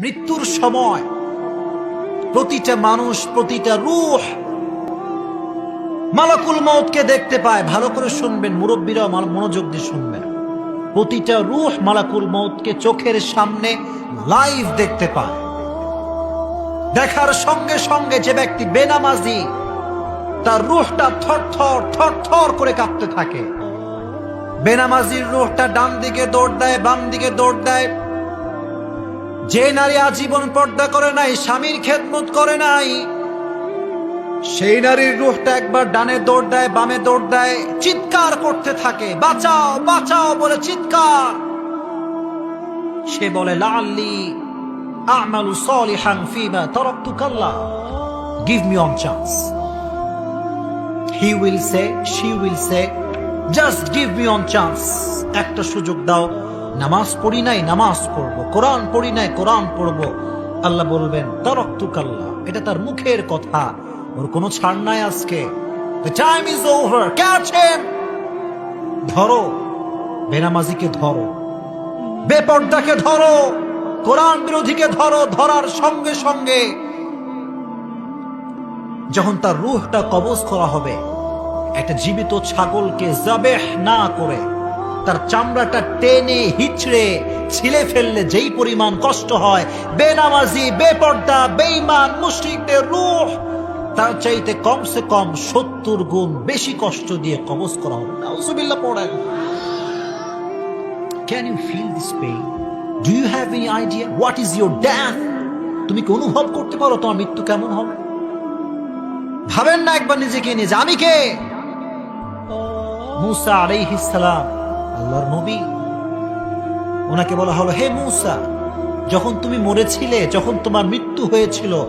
মৃত্যুর সময়। প্রতিটা মানুষ, প্রতিটা রুহ মালাকুল মৌতকে দেখতে পায়। ভালো করে শুনবেন, মুরব্বীরাও মনোযোগ দিয়ে শুনবেন। প্রতিটা রুহ মালাকুল মৌতকে চোখের সামনে লাইভ দেখতে পায়। দেখার সঙ্গে সঙ্গে যে ব্যক্তি বেনামাজি, তার রুহটা থর থর থর থর করে কাঁপতে থাকে। বেনামাজির রুহটা ডান দিকে দৌড় দেয়, বাম দিকে দৌড় দেয়। যে নারী আজীবন পর্দা করে নাই, স্বামীর খেদমত করে নাই, সেই নারীর রুহটা একবার ডানে দৌড় দেয়, বামে দৌড় দেয়, চিৎকার করতে থাকে, বাঁচাও বাঁচাও বলে চিৎকার। সে বলে লাল্লি আমালু সলিহান ফিমা তারাকতু কাল্লা give me one chance. He will say, she will say, just give me one chance. একটা সুযোগ দাও। নামাজ পড়ি নাই, নামাজ পড়ব। কোরআন পড়ি নাই, কোরআন পড়ব। আল্লাহ বলবেন তারক্তু কাল্লা এটা তার মুখের কথা। ওর কোনো ছাড় নাই আজকে। Time is over. Catch him! ধরো, বেনামাজিকে ধরো। বেপর্দাকে ধরো, কোরআন বিরোধীকে ধরো, ধরার সঙ্গে সঙ্গে। যখন তার রুহটা কবজ করা হবে, একটা জীবিত ছাগলকে জাবেহ না করে তার চামড়াটা টেনে হিচড়ে ছিলে ফেললে যেই পরিমাণ কষ্ট হয়, বেনামাজি, বেপর্দা, বেঈমান, মুশরিকদের রূহ, তার চাইতে কমসে কম সত্তর গুণ বেশি কষ্ট দিয়ে কবজ করা হবে। নাউজুবিল্লাহ পড়েন। Can you feel this pain do you have any idea what is your death তুমি কি অনুভব করতে পারো তোমার মৃত্যু কেমন হবে? ভাবেন না একবার নিজেকে নিয়ে আমি কে? মুসা আলাইহিস সালাম। আল্লাহর নবী। ওনাকে বলা হলো, হে মুসা, যখন তুমি মরেছিলে, যখন তোমার মৃত্যু হয়েছিল,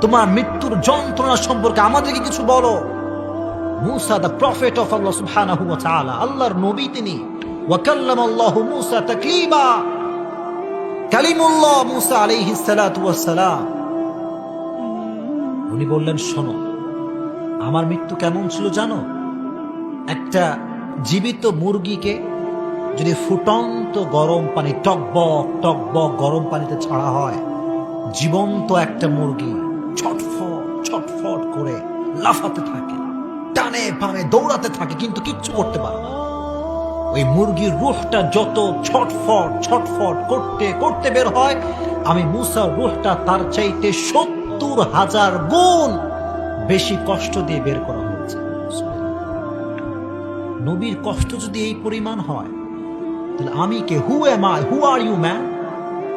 তোমার মৃত্যুর যন্ত্রণা সম্পর্কে আমাদেরকে কিছু বলো। Musa the prophet of Allah সুবহানাহু ওয়া তাআলা আল্লাহর নবী তিনি। ওয়া কাল্লাম আল্লাহ মুসা তাকলিমা। কালিমুল্লাহ মুসা আলাইহিস সালাতু ওয়াস সালাম উনি বললেন, শোনো, আমার মৃত্যু কেমন ছিল জানো? একটা জীবিত মুরগিকে যদি ফুটন্ত গরম পানি, টকবক টকবক গরম পানিতে ছাড়া হয়, জীবন্ত একটা মুরগি ছটফট ছটফট করে লাফাতে থাকে, টানে পানে দৌড়াতে থাকে, কিন্তু কিচ্ছু করতে পারে না। ওই মুরগির রুহটা যত ছটফট ছটফট করতে করতে বের হয়, আমি মুসার রুহটা তার চাইতে সত্তর হাজার গুণ বেশি কষ্ট দিয়ে বের করা হয়েছে। নবীর কষ্ট যদি এই পরিমাণ হয় তাহলে আমি কে? Who am I who are you man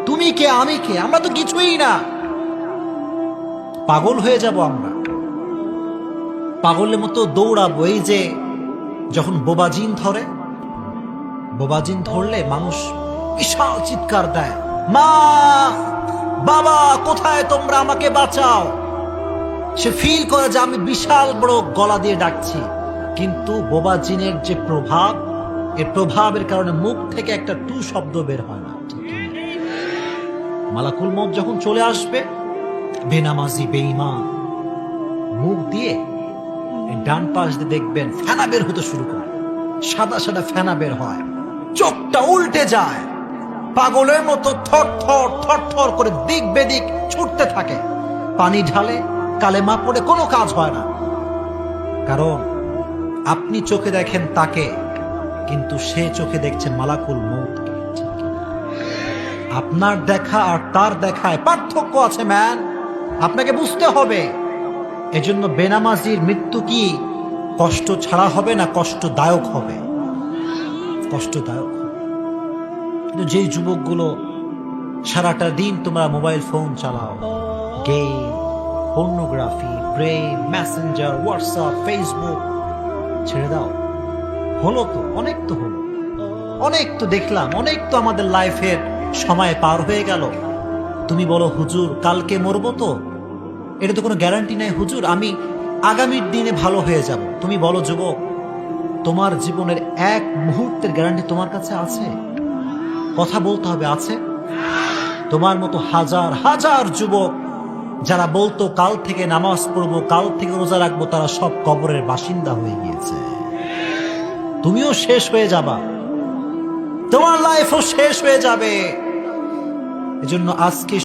তুমি কে? আমি কে? আমরা তো কিছুই না। পাগল হয়ে যাব আমরা। পাগলের মতো দৌড়াবো। এই যে যখন বোবাজিন ধরে বোবাজিন ধরলে মানুষ বিশাল চিৎকার দেয়। মা, বাবা, কোথায় তোমরা আমাকে বাঁচাও? সে ফিল করে যে আমি বিশাল বড় গলা দিয়ে ডাকছি। কিন্তু বোবাজিনের যে প্রভাব এর প্রভাবের কারণে মুখ থেকে একটা টু শব্দ বের হয় না? মালাকুল মত যখন চলে আসবে, বেনামাজি, বেঈমান, মুখ দিয়ে ডান পাশ দিয়ে দেখবেন ফেনা বের হতে শুরু করে। সাদা সাদা ফেনা বের হয়। চোখটা উল্টে যায়। পাগলের মতো থর থর থর থর করে দিক বেদিক ছুটতে থাকে। পানি ঢালে কালেমা পড়ে কোনো কাজ হয় না। কারণ আপনি চোখে দেখেন তাকে কিন্তু সে চোখে দেখছে মালাকুল না? আপনার দেখা আর তার দেখায় পার্থক্য আছে, ম্যান। আপনাকে বুঝতে হবে। এজন্য বেনামাজির মৃত্যু কি কষ্ট ছাড়া হবে না কষ্টদায়ক হবে? কষ্টদায়ক কিন্তু যেই যুবকগুলো সারাটা দিন তোমরা মোবাইল ফোন চালাও, গেম, পর্নোগ্রাফি, প্রেম, মেসেঞ্জার, হোয়াটসঅ্যাপ, ফেসবুক, ছেড়ে দাও। হলো তো, অনেক তো হলো। অনেক তো দেখলাম, অনেক তো আমাদের লাইফের সময় পার হয়ে গেল। তুমি বলো, হুজুর, কালকে মরবো তো? এটা তো কোনো গ্যারান্টি নাই, হুজুর, আমি আগামীর দিনে ভালো হয়ে যাব। তুমি বলো, যুবক, তোমার জীবনের এক মুহূর্তের গ্যারান্টি তোমার কাছে আছে? কথা বলতে হবে, আছে? তোমার মতো হাজার হাজার যুবক যারা বলতো, কাল থেকে নামাজ পড়ব, কাল থেকে রোজা রাখব, তারা সব কবরের বাসিন্দা হয়ে গিয়েছে। তুমিও শেষ হয়ে যাবা। তোমার লাইফও শেষ হয়ে যাবে। এজন্য আজকে